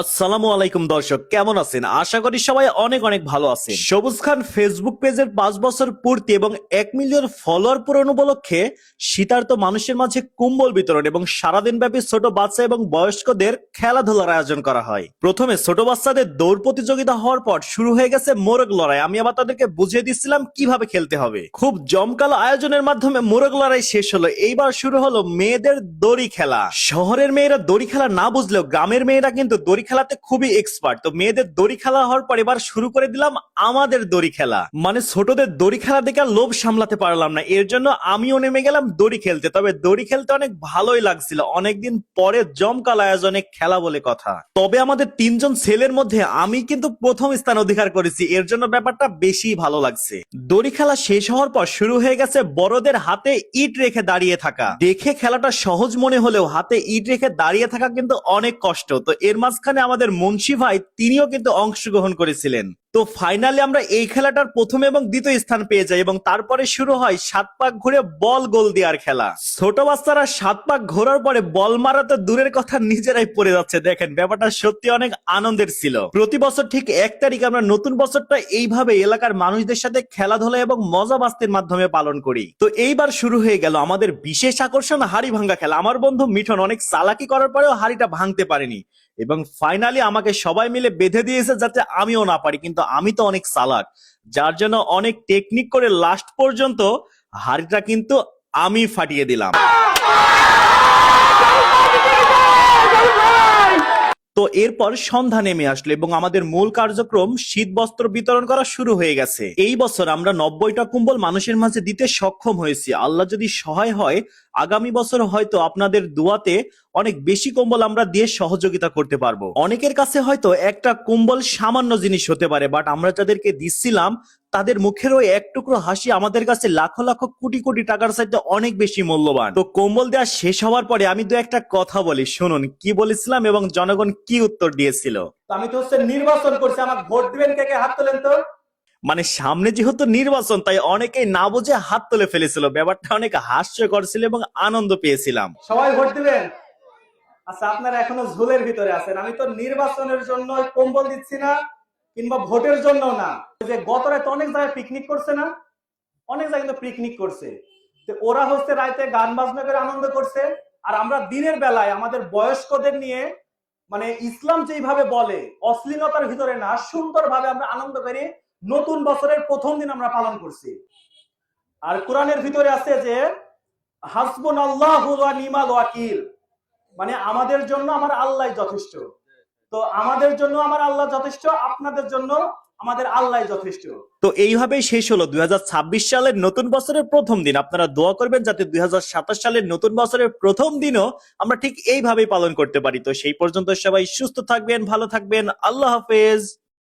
আসসালামু আলাইকুম দর্শক, কেমন আছেন? আশা করি সবাই অনেক অনেক ভালো আছেন। সবুজ খান ফেসবুক পেজের পাঁচ বছর পূর্তি এবং এক মিলিয়ন ফলোয়ার পূরণ উপলক্ষে শীতার্ত মানুষের মাঝে কুম্বল বিতরণ এবং সারাদিন ব্যাপী ছোট বাচ্চা এবং বয়স্কদের খেলাধুলার আয়োজন করা হয়। প্রথমে ছোট বাচ্চাদের দৌড় প্রতিযোগিতা হওয়ার পর শুরু হয়ে গেছে মোরগ লড়াই। আমি আবার তাদেরকে বুঝিয়ে দিচ্ছিলাম কীভাবে খেলতে হবে। খুব জমকালো আয়োজনের মাধ্যমে মোরগ লড়াই শেষ হলো। এইবার শুরু হলো মেয়েদের দড়ি খেলা। শহরের মেয়েরা দড়ি খেলা না বুঝলেও গ্রামের মেয়েরা কিন্তু দড়ি খেলাতে খুবই এক্সপার্ট তো মেয়েদের দড়ি খেলা হওয়ার পর এবার শুরু করে দিলাম আমাদের দড়ি খেলা। মানে ছোটদের দড়ি খেলা দেখে লোভ সামলাতে পারলাম না। এর জন্য আমিও নেমে গেলাম দড়ি খেলতে। তবে দড়ি খেলতে অনেক ভালোই লাগছিল। অনেকদিন পরে জমকাল আয়োজনে খেলা বলে কথা। তবে আমাদের তিনজন ছেলের মধ্যে আমি কিন্তু প্রথম স্থান অধিকার করেছি। এর জন্য ব্যাপারটা বেশি ভালো লাগছে। দড়ি খেলা শেষ হওয়ার পর শুরু হয়ে গেছে বড়দের হাতে ইট রেখে দাঁড়িয়ে থাকা। দেখে খেলাটা সহজ মনে হলেও হাতে ইট রেখে দাঁড়িয়ে থাকা কিন্তু অনেক কষ্ট। তো এর মাঝখানে আমাদের মুন্সি ভাই তিনিও কিন্তু অংশগ্রহণ করেছিলেন। তো ফাইনালি আমরা এই খেলাটার প্রথম এবং দ্বিতীয় স্থান পেয়ে যাই এবং তারপরে শুরু হয় সাত পাক ঘুরে বল গোল দেওয়ার খেলা। ছোট বাচ্চারা সাত পাক ঘোরার পরে বল মারা তো দূরের কথা নিজেরাই পড়ে যাচ্ছে। দেখেন, ব্যাপারটা সত্যি অনেক আনন্দের ছিল। প্রতি বছর ঠিক এক তারিখে আমরা নতুন বছরটা এইভাবে এলাকার মানুষদের সাথে খেলাধুলা এবং মজা বাস্তির মাধ্যমে পালন করি। তো এইবার শুরু হয়ে গেল আমাদের বিশেষ আকর্ষণ হাড়ি ভাঙ্গা খেলা। আমার বন্ধু মিঠন অনেক চালাকি করার পরেও হাড়িটা ভাঙতে পারেনি। এবং ফাইনালি আমাকে সবাই মিলে বেঁধে দিয়েছে যাতে আমিও না পারি। কিন্তু আমি তো অনেক চালাক যার জন্য অনেক টেকনিক করে লাস্ট পর্যন্ত হাড়িটা কিন্তু আমি ফাটিয়ে দিলাম। তো এরপর সন্ধ্যা নেমে আসলো এবং আমাদের মূল কার্যক্রম শীত বস্ত্র বিতরণ করা শুরু হয়ে গেছে। এই বছর আমরা নব্বইটা কুম্বল মানুষের মাঝে দিতে সক্ষম হয়েছি। আল্লাহ যদি সহায় হয়, আগামী বছর হয়তো আপনাদের দোয়াতে অনেক বেশি কম্বল আমরা দিয়ে সহযোগিতা করতে পারব। অনেকের কাছে হয়তো একটা কম্বল সামান্য জিনিস হতে পারে বাট আমরা যাদেরকে দিচ্ছিলাম তাদের মুখের ওই এক টুকরো হাসি আমাদের কাছে লাখো লাখ কোটি কোটি টাকার সাথে অনেক বেশি মূল্যবান। তো কম্বল দেওয়া শেষ হওয়ার পরে আমি দু একটা কথা বলি শুনুন কি বলেছিলাম এবং জনগণ কি উত্তর দিয়েছিল? আমি তো হচ্ছে নির্বাচন করছি আমাকে ভোট দিবেন কে কে হাত তোলেন তো? মানে সামনে যেহেতু নির্বাচন তাই অনেকেই না বুঝে হাত তুলে ফেলেছিল। ব্যাপারটা অনেক হাস্যকর ছিল এবং আনন্দ পেয়েছিলাম। সবাই ভোট দিবেন? আচ্ছা আপনারা এখনও ঝোলের ভিতরে আছেন। আমি তো নির্বাচনের জন্য কম্বল দিচ্ছি না, কিংবা ভোটের জন্য না। যে গত রাতে অনেক জায়গায় পিকনিক করছে না? অনেক জায়গায় কিন্তু পিকনিক করছে। ওরা হচ্ছে রাতে গান বাজনা করে আনন্দ করছে। আর আমরা দিনের বেলায় আমাদের বয়স্কদের নিয়ে মানে ইসলাম যেইভাবে বলে, অশ্লীলতার ভিতরে না সুন্দর ভাবে আমরা আনন্দ করি নতুন বছরের প্রথম দিন আমরা পালন করছি। আর কোরআনের ভিতরে আছে যে হাসবুন আল্লাহ নিমাল ওয়াকিল। মানে আমাদের জন্য আমার আল্লাহ যথেষ্ট। তো আমাদের জন্য আমার আল্লাহ যথেষ্ট, আপনাদের জন্য আমাদের আল্লাহ যথেষ্ট। তো এইভাবেই শেষ হলো দুই হাজার ছাব্বিশ সালের নতুন বছরের প্রথম দিন। আপনারা দোয়া করবেন যাতে দুই হাজার সাতাশ সালের নতুন বছরের প্রথম দিনও আমরা ঠিক এইভাবেই পালন করতে পারি। তো সেই পর্যন্ত সবাই সুস্থ থাকবেন, ভালো থাকবেন। আল্লাহ হাফেজ।